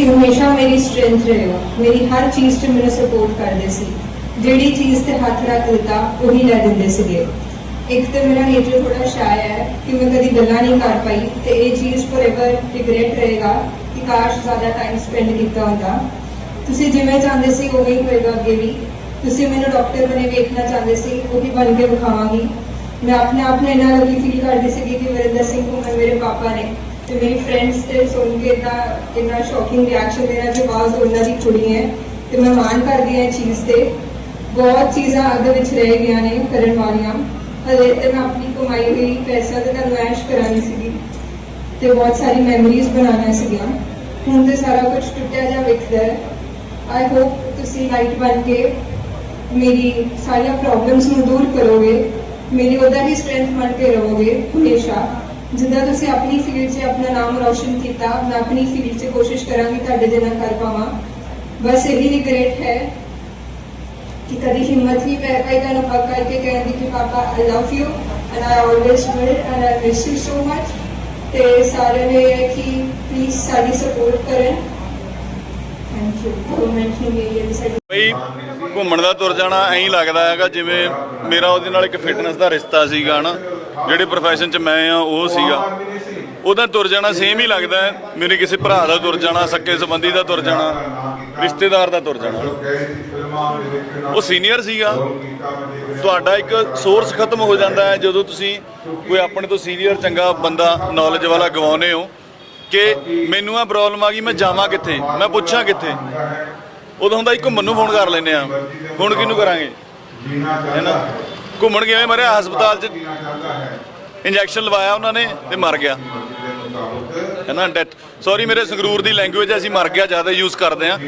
ਤੁਸੀਂ ਹਮੇਸ਼ਾ ਮੇਰੀ ਸਟਰੈਂਥ ਰਹੇ ਮੇਰੀ ਹਰ ਚੀਜ਼ 'ਚ ਮੈਨੂੰ ਸਪੋਰਟ ਕਰਦੇ ਸੀ। ਜਿਹੜੀ ਚੀਜ਼ ਤੇ ਹੱਥ ਰੱਖ ਦਿੱਤਾ, ਉਹੀ ਲੈ ਦਿੰਦੇ ਸੀਗੇ। ਇੱਕ ਤੇ ਮੇਰਾ ਨੇਚਰ ਥੋੜਾ ਸ਼ਾਇ ਹੈ ਕਿ ਮੈਂ ਕਦੀ ਗੱਲਾਂ ਨਹੀਂ ਕਰ ਪਾਈ ਤੇ ਇਹ ਚੀਜ਼ ਫੋਰਐਵਰ ਰਿਗਰੈਟ ਰਹੇਗਾ ਕਿ ਕਾਸ਼ ਜ਼ਿਆਦਾ ਟਾਈਮ ਸਪੈਂਡ ਕੀਤਾ ਹੁੰਦਾ। ਤੁਸੀਂ ਜਿਵੇਂ ਚਾਹੁੰਦੇ ਸੀ ਉਵੇਂ ਹੀ ਹੋਏਗਾ ਅੱਗੇ ਵੀ। ਤੁਸੀਂ ਮੈਨੂੰ ਡਾਕਟਰ ਬਣੇ ਵੇਖਣਾ ਚਾਹੁੰਦੇ ਸੀ, ਉਹ ਵੀ ਬਣ ਕੇ ਵਿਖਾਵਾਂਗੀ। ਮੈਂ ਆਪਣੇ ਆਪ ਨੂੰ ਇੰਨਾ ਲੱਗੀ ਫੀਲ ਕਰਦੀ ਸੀ ਕਿ ਵਰਿੰਦਰ ਸਿੰਘ ਘੁੰਮਣ ਮੇਰੇ ਪਾਪਾ ਨੇ ਤੇ ਮੇਰੀ ਫਰੈਂਡਸ ਤੇ ਸੁਣ ਕੇ ਤਾਂ ਇੰਨਾ ਸ਼ੌਕਿੰਗ ਰਿਐਕਸ਼ਨ ਦੇਣਾ ਕਿ ਬਾਜ਼ ਉਹਨਾਂ ਦੀ ਕੁੜੀ ਹੈ ਤੇ ਮੈਂ ਮਾਣ ਕਰਦੀ ਹਾਂ ਇਹ ਚੀਜ਼ ਤੇ। ਬਹੁਤ ਚੀਜ਼ਾਂ ਅੱਗੇ ਵਿੱਚ ਰਹਿ ਗਈਆਂ ਨੇ ਕਰਨ ਵਾਲੀਆਂ। ਹਲੇ ਤੇ ਮੈਂ ਆਪਣੀ ਕਮਾਈ ਹੋਈ ਪੈਸਾ ਤੇ ਤੁਹਾਨੂੰ ਐਸ਼ ਕਰਾਉਣੀ ਸੀਗੀ ਤੇ ਬਹੁਤ ਸਾਰੀ ਮੈਮਰੀਜ਼ ਬਣਾਉਣੀਆਂ ਸੀਗੀਆਂ। ਹੁਣ ਤੇ ਸਾਰਾ ਕੁਝ ਟੁੱਟਿਆ ਜਾ ਵਿਖਦਾ ਹੈ। ਆਈ ਹੋਪ ਤੁਸੀਂ ਲਾਈਟ ਬਣ ਕੇ ਮੇਰੀ ਸਾਰੀਆਂ ਪ੍ਰੋਬਲਮਸ ਨੂੰ ਦੂਰ ਕਰੋਗੇ। ਮੇਰੀ ਉਹਦਾ ਹੀ ਸਟਰੈਂਥ ਬਣ ਕੇ ਰਹੋਗੇ ਹਮੇਸ਼ਾ। ਜਿੱਦਾਂ ਤੁਸੀਂ ਆਪਣੀ ਫੀਲਡ 'ਚ ਆਪਣਾ ਨਾਮ ਰੌਸ਼ਨ ਕੀਤਾ, ਮੈਂ ਆਪਣੀ ਫੀਲਡ 'ਚ ਕੋਸ਼ਿਸ਼ ਕਰਾਂਗੀ ਤੁਹਾਡੇ ਜਿੰਨਾ ਕਰ ਪਾਵਾਂ। ਬਸ ਇਹੀ ਰਿਗਰੇਟ ਹੈ ਕਿ ਕਦੀ ਹਿੰਮਤ ਨਹੀਂ ਪੈ ਪਾਈ ਤੁਹਾਨੂੰ ਹੱਕ ਕਰਕੇ ਕਹਿਣ ਦੀ ਕਿ ਪਾਪਾ I love you and I always will and I miss you so much ਤੇ ਸਾਰਿਆਂ ਨੇ ਇਹ ਹੈ ਕਿ ਪਲੀਜ਼ ਸਾਡੀ ਸਪੋਰਟ ਕਰਨ। ਥੈਂਕ ਯੂ ਗਵਰਨਮੈਂਟ ਨੇ ਮੇਰੀ ਇਹ ਸਾਡੀ। ਬਈ, ਘੁੰਮਣ ਦਾ ਤੁਰ ਜਾਣਾ ਐਂ ਹੀ ਲੱਗਦਾ ਹੈਗਾ ਜਿਵੇਂ ਮੇਰਾ ਉਹਦੇ ਨਾਲ ਇੱਕ ਫਿਟਨੈਸ ਦਾ ਰਿਸ਼ਤਾ ਸੀਗਾ ਨਾ ਜਿਹੜੇ profession 'ਚ ਮੈਂ ਆ, ਉਹ ਸੀਗਾ। ਉਹਦਾ ਤੁਰ ਜਾਣਾ ਸੇਮ ਹੀ ਲੱਗਦਾ ਹੈ। ਮੇਰੇ ਕਿਸੇ ਭਰਾ ਦਾ ਤੁਰ ਜਾਣਾ, ਸੱਕੇ ਸੰਬੰਧੀ ਦਾ ਤੁਰ ਜਾਣਾ, ਰਿਸ਼ਤੇਦਾਰ ਦਾ ਤੁਰ ਜਾਣਾ। ਉਹ ਸੀਨੀਅਰ ਸੀਗਾ। ਤੁਹਾਡਾ ਇੱਕ ਸੋਰਸ ਖਤਮ ਹੋ ਜਾਂਦਾ ਹੈ ਜਦੋਂ ਤੁਸੀਂ ਕੋਈ ਆਪਣੇ ਤੋਂ ਸੀਨੀਅਰ ਚੰਗਾ ਬੰਦਾ ਨੌਲੇਜ ਵਾਲਾ ਗਵਾਉਨੇ ਹੋ ਕਿ ਮੈਨੂੰ ਆ ਪ੍ਰੋਬਲਮ ਆ ਗਈ, ਮੈਂ ਜਾਵਾਂ ਕਿੱਥੇ? ਮੈਂ ਪੁੱਛਾਂ ਕਿੱਥੇ? ਉਦੋਂ ਹੁੰਦਾ ਇੱਕ ਮੈਨੂੰ ਫੋਨ ਕਰ ਲੈਨੇ ਆ। ਹੁਣ ਕਿਹਨੂੰ ਕਰਾਂਗੇ? ਹੈ ਨਾ? ਘੁੰਮਣ ਕਿਵੇਂ ਮਰਿਆ, ਹਸਪਤਾਲ 'ਚ ਇੰਜੈਕਸ਼ਨ ਲਵਾਇਆ ਉਹਨਾਂ ਨੇ ਤੇ ਮਰ ਗਿਆ। ਹੈ ਨਾ ਡੈਥ ਸੌਰੀ ਮੇਰੇ ਸੰਗਰੂਰ ਦੀ ਲੈਂਗੁਏਜ ਅਸੀਂ ਮਰ ਗਿਆ, ਜ਼ਿਆਦਾ ਯੂਜ਼ ਕਰਦੇ ਆ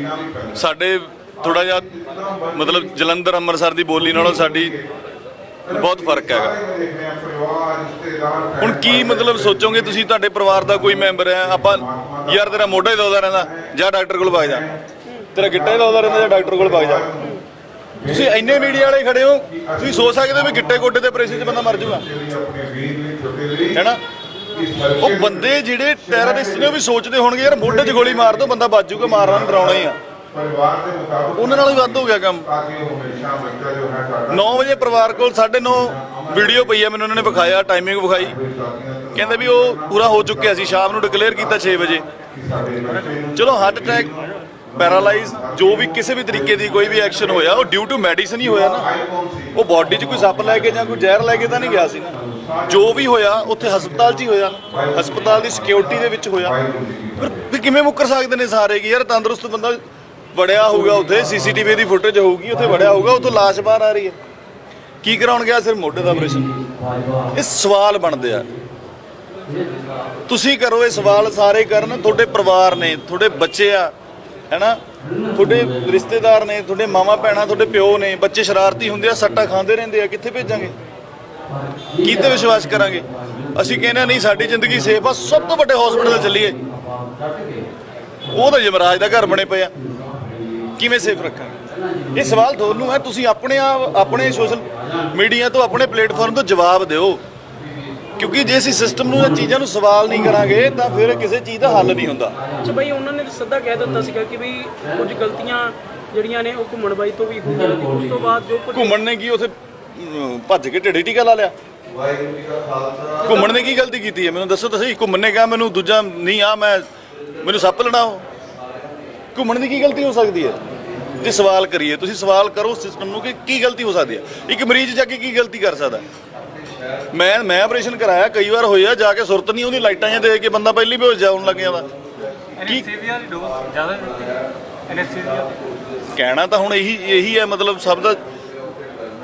ਸਾਡੇ ਥੋੜਾ ਜਿਹਾ, ਮਤਲਬ ਜਲੰਧਰ, ਅੰਮ੍ਰਿਤਸਰ ਦੀ ਬੋਲੀ ਨਾਲੋਂ ਸਾਡੀ ਬਹੁਤ ਫ਼ਰਕ ਹੈਗਾ। ਹੁਣ ਕੀ ਮਤਲਬ ਸੋਚੋਗੇ ਤੁਸੀਂ, ਤੁਹਾਡੇ ਪਰਿਵਾਰ ਦਾ ਕੋਈ ਮੈਂਬਰ ਹੈ? ਆਪਾਂ, ਯਾਰ ਤੇਰਾ ਮੋਢਾ ਹੀ ਦੋਦਾ ਰਹਿੰਦਾ, ਜਾਂ ਡਾਕਟਰ ਕੋਲ ਵਗ ਜਾ। ਤੇਰਾ ਗਿੱਟਾ ਹੀ ਦੋਦਾ ਰਹਿੰਦਾ, ਜਾਂ ਡਾਕਟਰ ਕੋਲ ਵਗ ਜਾ। ਤੁਸੀਂ ਇੰਨੇ ਮੀਡੀਆ ਵਾਲੇ ਖੜੇ ਹੋ, ਤੁਸੀਂ ਸੋਚ ਸਕਦੇ ਹੋ ਵੀ ਗਿੱਟੇ ਗੋਡੇ ਦੇ ਆਪਰੇਸ਼ਨ 'ਚ ਬੰਦਾ ਮਰ ਜਾਊਗਾ। ਹੈਨਾ? ਉਹ ਬੰਦੇ ਜਿਹੜੇ ਟੈਰਰਿਸਟ ਨੇ ਉਹ ਵੀ ਸੋਚਦੇ ਹੋਣਗੇ, ਯਾਰ ਮੋਢੇ 'ਚ ਗੋਲੀ ਮਾਰ ਦੋ, ਬੰਦਾ ਬਚ ਜਾਊਗਾ ਮਾਰਨਾ ਨੂੰ ਡਰਾਉਣਾ ਹੀ ਆ। ਪਰਿਵਾਰ ਦੇ ਮੁਤਾਬਕ ਉਹਨਾਂ ਨਾਲ ਵੀ ਵੱਧ ਹੋ ਗਿਆ ਕੰਮ। ਤਾਂ 9 ਵਜੇ ਪਰਿਵਾਰ ਕੋਲ 9:30 ਵੀਡੀਓ ਪਈ ਆ, ਮੈਨੂੰ ਉਹਨਾਂ ਨੇ ਵਿਖਾਇਆ ਟਾਈਮਿੰਗ ਵਿਖਾਈ। ਕਹਿੰਦੇ ਵੀ ਉਹ ਪੂਰਾ ਹੋ ਚੁੱਕਿਆ ਸੀ, ਸ਼ਾਮ ਨੂੰ ਡਿਕਲੇਅਰ ਕੀਤਾ 6 ਵਜੇ। ਚਲੋ ਹਾਰਟ ਅਟੈਕ ਪੈਰਾਲਾਈਜ਼ ਜੋ ਵੀ ਕਿਸੇ ਵੀ ਤਰੀਕੇ ਦੀ ਕੋਈ ਵੀ ਐਕਸ਼ਨ ਹੋਇਆ, ਉਹ ਡਿਊ ਟੂ ਮੈਡੀਸਨ ਹੀ ਹੋਇਆ ਨਾ। ਉਹ ਬਾਡੀ 'ਚ ਕੋਈ ਸੱਪ ਲੈ ਕੇ ਜਾਂ ਕੋਈ ਜ਼ਹਿਰ ਲੈ ਕੇ ਤਾਂ ਨਹੀਂ ਗਿਆ ਸੀ ਨਾ। ਜੋ ਵੀ ਹੋਇਆ, ਉੱਥੇ ਹਸਪਤਾਲ 'ਚ ਹੀ ਹੋਇਆ। ਹਸਪਤਾਲ ਦੀ ਸਿਕਿਉਰਿਟੀ ਦੇ ਵਿੱਚ ਹੋਇਆ। ਪਰ ਕਿਵੇਂ ਮੁੱਕਰ ਸਕਦੇ ਨੇ ਸਾਰੇ ਕਿ ਯਾਰ ਤੰਦਰੁਸਤ ਬੰਦਾ ਵੜਿਆ ਹੋਊਗਾ ਉੱਥੇ ਸੀਸੀਟੀਵੀ ਦੀ ਫੁਟੇਜ ਹੋਊਗੀ, ਉੱਥੇ ਵੜਿਆ ਹੋਊਗਾ, ਉੱਥੋਂ ਲਾਸ਼ ਬਾਹਰ ਆ ਰਹੀ ਹੈ। ਕੀ ਕਰਾਉਣ ਗਿਆ ਸਿਰ? ਮੋਢੇ ਦਾ ਆਪਰੇਸ਼ਨ ਇਹ ਸਵਾਲ ਬਣਦੇ ਆ। ਤੁਸੀਂ ਕਰੋ ਇਹ ਸਵਾਲ ਸਾਰੇ ਕਰਨ। ਤੁਹਾਡੇ ਪਰਿਵਾਰ ਨੇ, ਤੁਹਾਡੇ ਬੱਚੇ ਆ ਹੈਨਾ? ਤੁਹਾਡੇ ਰਿਸ਼ਤੇਦਾਰ ਨੇ ਤੁਹਾਡੇ ਮਾਮਾ ਭੈਣਾਂ ਤੁਹਾਡੇ ਪਿਓ ਨੇ ਬੱਚੇ ਸ਼ਰਾਰਤੀ ਹੁੰਦੇ ਆ ਸੱਟਾ ਖਾਂਦੇ ਰਹਿੰਦੇ ਆ ਕਿੱਥੇ ਭੇਜਾਂਗੇ? ਕਿਤੇ ਵਿਸ਼ਵਾਸ ਕਰਾਂਗੇ? ਅਸੀਂ ਕਹਿੰਦੇ ਹਾਂ, ਨਹੀਂ ਸਾਡੀ ਜ਼ਿੰਦਗੀ ਸੇਫ ਆ ਸਭ ਤੋਂ ਵੱਡੇ ਹਸਪੀਟਲ ਚੱਲੀਏ। ਉਹ ਤਾਂ ਯਮਰਾਜ ਦਾ ਘਰ ਬਣੇ ਪਏ ਆ। ਕਿਵੇਂ ਸੇਫ ਰੱਖਾਂਗੇ? ਇਹ ਸਵਾਲ ਤੁਹਾਨੂੰ ਹੈ ਤੁਸੀਂ ਆਪਣੇ ਆਪ ਆਪਣੇ ਸੋਸ਼ਲ ਮੀਡੀਆ ਤੋਂ ਆਪਣੇ ਪਲੇਟਫਾਰਮ ਤੋਂ ਜਵਾਬ ਦਿਓ। ਕਿਉਂਕਿ ਜੇ ਅਸੀਂ ਸਿਸਟਮ ਨੂੰ ਇਹ ਚੀਜ਼ਾਂ ਨੂੰ ਸਵਾਲ ਨਹੀਂ ਕਰਾਂਗੇ ਤਾਂ ਫਿਰ ਕਿਸੇ ਚੀਜ਼ ਦਾ ਹੱਲ ਨਹੀਂ ਹੁੰਦਾ। ਅੱਛਾ ਬਈ ਉਹਨਾਂ ਨੇ ਤਾਂ ਸਿੱਧਾ ਕਹਿ ਦਿੱਤਾ ਸੀਗਾ ਕਿ ਵੀ ਕੁਝ ਗਲਤੀਆਂ ਜਿਹੜੀਆਂ ਨੇ ਉਹ ਘੁੰਮਣ ਬਾਈ ਤੋਂ ਵੀ ਹੋਈਆਂ ਨੇ। ਉਸ ਤੋਂ ਬਾਅਦ ਜੋ ਕੁਝ ਘੁੰਮਣ ਨੇ ਕੀ ਉਥੇ ਭੱਜ ਕੇ ਢਿੱਡੀ ਟੀਕਾ ਲਾ ਲਿਆ? ਘੁੰਮਣ ਨੇ ਕੀ ਗਲਤੀ ਕੀਤੀ ਹੈ? ਮੈਨੂੰ ਦੱਸੋ ਤੁਸੀਂ ਘੁੰਮਣ ਨੇ ਕਿਹਾ ਮੈਨੂੰ ਦੂਜਾ ਨਹੀਂ ਆ ਮੈਂ ਮੈਨੂੰ ਸੱਪ ਲੜਾਓ। ਘੁੰਮਣ ਦੀ ਕੀ ਗਲਤੀ ਹੋ ਸਕਦੀ ਹੈ? ਜੇ ਸਵਾਲ ਕਰੀਏ ਤੁਸੀਂ ਸਵਾਲ ਕਰੋ ਸਿਸਟਮ ਨੂੰ ਕਿ ਕੀ ਗਲਤੀ ਹੋ ਸਕਦੀ ਹੈ? ਇੱਕ ਮਰੀਜ਼ ਜਾ ਕੇ ਕੀ ਗਲਤੀ ਕਰ ਸਕਦਾ? ਮੈਂ ਮੈਂ ਆਪਰੇਸ਼ਨ ਕਰਾਇਆ ਕਈ ਵਾਰ ਹੋਇਆ ਜਾ ਕੇ ਸੁਰਤ ਨਹੀਂ ਉਹਦੀ ਲਾਈਟਾਂ ਜਾਂ ਦੇ ਕੇ ਬੰਦਾ ਪਹਿਲੀ ਬੇਹੋਸ਼ ਜਾਉਣ ਲੱਗ ਜਾਂਦਾ। ਕੀ ਐਨਐਸਥੀਸੀਆ ਦੀ ਡੋਜ਼ ਜ਼ਿਆਦਾ ਦਿੱਤੀ ਐਨਐਸਥੀਸੀਆ ਕਹਿਣਾ ਤਾਂ ਹੁਣ ਇਹੀ ਇਹੀ ਹੈ ਮਤਲਬ ਸਭ ਦਾ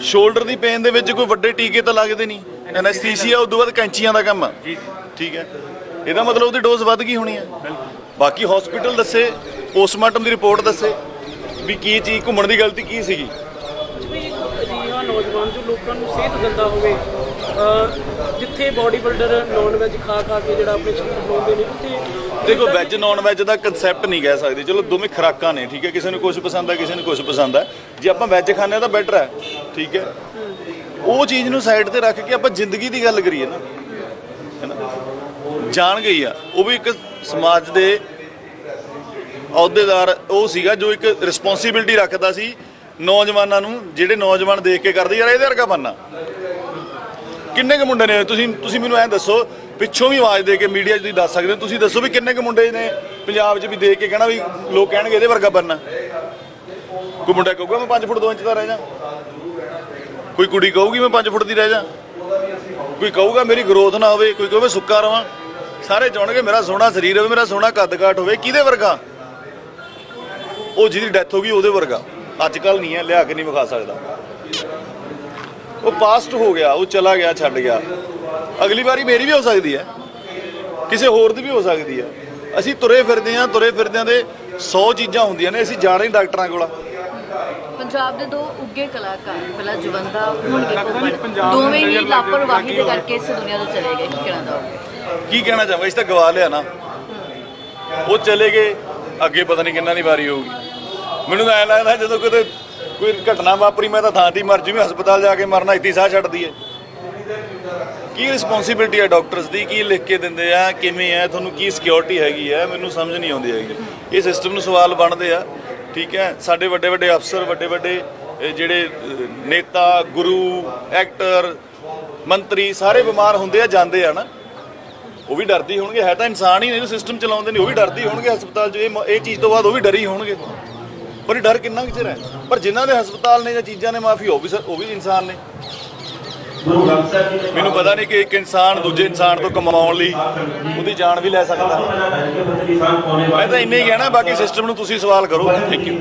ਸ਼ੋਲਡਰ ਦੀ ਪੇਨ ਦੇ ਵਿੱਚ ਕੋਈ ਵੱਡੇ ਟੀਕੇ ਤਾਂ ਲੱਗਦੇ ਨਹੀਂ। ਐਨੈਸਥੀਸੀਆ ਉਦੋਂ ਬਾਅਦ ਕੈਂਚੀਆਂ ਦਾ ਕੰਮ। ਆ ਠੀਕ ਹੈ। ਇਹਦਾ ਮਤਲਬ ਉਹਦੀ ਡੋਜ਼ ਵੱਧ ਗਈ ਹੋਣੀ ਹੈ। ਬਾਕੀ ਹਸਪੀਟਲ ਦੱਸੇ ਪੋਸਟਮਾਰਟਮ ਦੀ ਰਿਪੋਰਟ ਦੱਸੇ ਵੀ ਕੀ ਚੀਜ਼ ਘੁੰਮਣ ਦੀ ਗਲਤੀ ਕੀ ਸੀਗੀ? ਵੀ ਨੌਜਵਾਨ ਜੋ ਲੋਕਾਂ ਨੂੰ ਸਿਹਤ ਦਿੰਦਾ ਹੋਵੇ ਜਿੱਥੇ ਬਾਡੀ ਬਿਲਡਰ ਨਾਨ ਵੈਜ ਖਾ ਖਾ ਕੇ ਜਿਹੜਾ ਆਪਣੇ ਸਰੀਰ ਬਣਾਉਂਦੇ ਨੇ ਉੱਥੇ ਦੇਖੋ ਵੈਜ ਨਾਨ ਵੈਜ ਦਾ ਕਨਸੈਪਟ ਨਹੀਂ ਕਹਿ ਸਕਦੇ। ਚਲੋ ਦੋਵੇਂ ਖੁਰਾਕਾਂ ਨੇ ਠੀਕ ਹੈ? ਕਿਸੇ ਨੂੰ ਕੁਝ ਪਸੰਦ ਹੈ ਕਿਸੇ ਨੂੰ ਕੁਝ ਪਸੰਦ ਹੈ ਜੇ ਆਪਾਂ ਵੈਜ ਖਾਂਦੇ ਹਾਂ ਤਾਂ ਬੈਟਰ ਹੈ ਠੀਕ ਹੈ? ਉਹ ਚੀਜ਼ ਨੂੰ ਸਾਈਡ ਤੇ ਰੱਖ ਕੇ ਆਪਾਂ ਜ਼ਿੰਦਗੀ ਦੀ ਗੱਲ ਕਰੀਏ ਨਾ ਜਾਣ ਗਈ ਆ ਉਹ ਵੀ ਇੱਕ ਸਮਾਜ ਦੇ ਅਹੁਦੇਦਾਰ ਉਹ ਸੀਗਾ ਜੋ ਇੱਕ ਰਿਸਪੌਂਸਿਬਿਲਟੀ ਰੱਖਦਾ ਸੀ ਨੌਜਵਾਨਾਂ ਨੂੰ, ਜਿਹੜੇ ਨੌਜਵਾਨ ਦੇਖ ਕੇ ਕਰਦੇ ਯਾਰ ਇਹਦੇ ਵਰਗਾ ਬੰਨਾ। ਕਿੰਨੇ ਕੁ ਮੁੰਡੇ ਨੇ? ਤੁਸੀਂ ਤੁਸੀਂ ਮੈਨੂੰ ਐਂ ਦੱਸੋ, ਪਿੱਛੋਂ ਵੀ ਆਵਾਜ਼ ਦੇ ਕੇ ਮੀਡੀਆ 'ਚ ਤੁਸੀਂ ਦੱਸ ਸਕਦੇ ਹੋ। ਤੁਸੀਂ ਦੱਸੋ ਵੀ ਕਿੰਨੇ ਕੁ ਮੁੰਡੇ ਨੇ ਪੰਜਾਬ 'ਚ ਵੀ ਦੇਖ ਕੇ ਕਹਿਣਾ ਵੀ ਲੋਕ ਕਹਿਣਗੇ ਇਹਦੇ ਵਰਗਾ ਬੰਨਾ। ਕੋਈ ਮੁੰਡਾ ਕਹੂਗਾ, ਮੈਂ 5 ਫੁੱਟ 2 ਇੰਚ ਦਾ ਰਹਿ ਜਾ। ਕੋਈ ਕੁੜੀ ਕਹੂਗੀ, ਮੈਂ 5 ਫੁੱਟ ਦੀ ਰਹਿ ਜਾ। ਕੋਈ ਕਹੂਗਾ, ਮੇਰੀ ਗਰੋਥ ਨਾ ਹੋਵੇ। ਕੋਈ ਕਹੂਗਾ ਸੁੱਕਾ ਰਵਾਂ। ਸਾਰੇ ਚਾਹਣਗੇ, ਮੇਰਾ ਸੋਹਣਾ ਸਰੀਰ ਹੋਵੇ, ਮੇਰਾ ਸੋਹਣਾ ਕੱਦ ਕਾਠ ਹੋਵੇ। ਕਿਹਦੇ ਵਰਗਾ? ਉਹ ਜਿਹਦੀ ਡੈਥ ਹੋ ਗਈ, ਉਹਦੇ ਵਰਗਾ। ਅੱਜ ਕੱਲ ਨਹੀਂ ਹੈ ਲਿਆ ਕੇ ਨਹੀਂ ਵਿਖਾ ਸਕਦਾ। ਉਹ ਪਾਸਟ ਹੋ ਗਿਆ ਉਹ ਚਲਾ ਗਿਆ ਛੱਡ ਗਿਆ। ਅਗਲੀ ਵਾਰੀ ਮੇਰੀ ਵੀ ਹੋ ਸਕਦੀ ਹੈ। ਕਿਸੇ ਹੋਰ ਦੀ ਵੀ ਹੋ ਸਕਦੀ ਹੈ। ਅਸੀਂ ਤੁਰੇ ਫਿਰਦੇ ਹਾਂ ਤੁਰੇ ਫਿਰਦਿਆਂ ਦੇ 100 ਚੀਜ਼ਾਂ ਹੁੰਦੀਆਂ ਨੇ ਅਸੀਂ ਜਾਣਾ ਡਾਕਟਰਾਂ ਕੋਲ। ਆ। ਪੰਜਾਬ ਦੇ ਦੋ ਉੱਗੇ ਕਲਾਕਾਰ ਪਹਿਲਾਂ ਜਵੰਦਾ ਹੁਣ ਲੱਗਦਾ ਦੇਖੋ ਨਹੀਂ ਪੰਜਾਬ ਦੋਵੇਂ ਹੀ ਲਾਪਰਵਾਹੀ ਦੇ ਕਰਕੇ ਇਸ ਦੁਨੀਆ ਤੋਂ ਚਲੇ ਗਏ ਕੀ ਕਹਿਣਾ ਚਾਹੋਗੇ? ਕੀ ਕਹਿਣਾ ਚਾਹਾਂਗਾ? ਇਸ ਤਾਂ ਗਵਾ ਲਿਆ ਨਾ। ਉਹ ਚਲੇ ਗਏ ਅੱਗੇ ਪਤਾ ਨਹੀਂ ਕਿੰਨਾ ਦੀ ਵਾਰੀ ਹੋਊਗੀ। ਮੈਨੂੰ ਤਾਂ ਐਂ ਲੱਗਦਾ ਜਦੋਂ ਕਿਤੇ ਕੋਈ ਘਟਨਾ ਵਾਪਰੀ, ਮੈਂ ਤਾਂ ਥਾਂ ਤੇ ਹੀ ਮਰ ਜੂਵੇਂ ਹਸਪਤਾਲ ਜਾ ਕੇ ਮਰਨਾ, ਇੱਥੇ ਸਾਹ ਛੱਡਦੀ ਹੈ। ਕੀ ਰਿਸਪੌਂਸਿਬਿਲਟੀ ਹੈ ਡਾਕਟਰਸ ਦੀ? ਕੀ ਲਿਖ ਕੇ ਦਿੰਦੇ ਆ? ਕਿਵੇਂ ਹੈ ਤੁਹਾਨੂੰ ਕੀ ਸਿਕਿਉਰਿਟੀ ਹੈਗੀ ਹੈ ਮੈਨੂੰ ਸਮਝ ਨਹੀਂ ਆਉਂਦੀ ਹੈਗੀ। ਇਹ ਸਿਸਟਮ ਨੂੰ ਸਵਾਲ ਬਣਦੇ ਆ, ਠੀਕ ਹੈ? ਸਾਡੇ ਵੱਡੇ ਵੱਡੇ ਅਫਸਰ, ਵੱਡੇ ਵੱਡੇ ਜਿਹੜੇ ਨੇਤਾ, ਗੁਰੂ ਐਕਟਰ ਮੰਤਰੀ, ਸਾਰੇ ਬਿਮਾਰ ਹੁੰਦੇ ਆ, ਜਾਂਦੇ ਆ ਨਾ। ਉਹ ਵੀ ਡਰਦੀ ਹੋਣਗੇ। ਹੈ ਤਾਂ ਇਨਸਾਨ ਹੀ ਨੇ, ਜੋ ਸਿਸਟਮ ਚਲਾਉਂਦੇ ਨੇ, ਉਹ ਵੀ ਡਰਦੀ ਹੋਣਗੇ ਹਸਪਤਾਲ 'ਚ। ਇਹ ਮ- ਇਹ ਚੀਜ਼ ਤੋਂ ਬਾਅਦ ਉਹ ਵੀ ਡਰੀ ਹੋਣਗੇ। ਪਰ ਡਰ ਕਿੰਨਾ ਕੁ ਚਿਰ ਹੈ? ਪਰ ਜਿਨ੍ਹਾਂ ਦੇ ਹਸਪਤਾਲ ਨੇ ਜਾਂ ਚੀਜ਼ਾਂ ਨੇ ਮਾਫੀ, ਉਹ ਵੀ ਸ- ਉਹ ਵੀ ਇਨਸਾਨ ਨੇ। ਮੈਨੂੰ ਪਤਾ ਨਹੀਂ ਕਿ ਇੱਕ ਇਨਸਾਨ ਦੂਜੇ ਇਨਸਾਨ ਤੋਂ ਕਮਾਉਣ ਲਈ ਉਹਦੀ ਜਾਨ ਵੀ ਲੈ ਸਕਦਾ। ਮੈਂ ਤਾਂ ਇੰਨੇ ਹੀ ਕਹਿਣਾ, ਬਾਕੀ ਸਿਸਟਮ ਨੂੰ ਤੁਸੀਂ ਸਵਾਲ ਕਰੋ। Thank you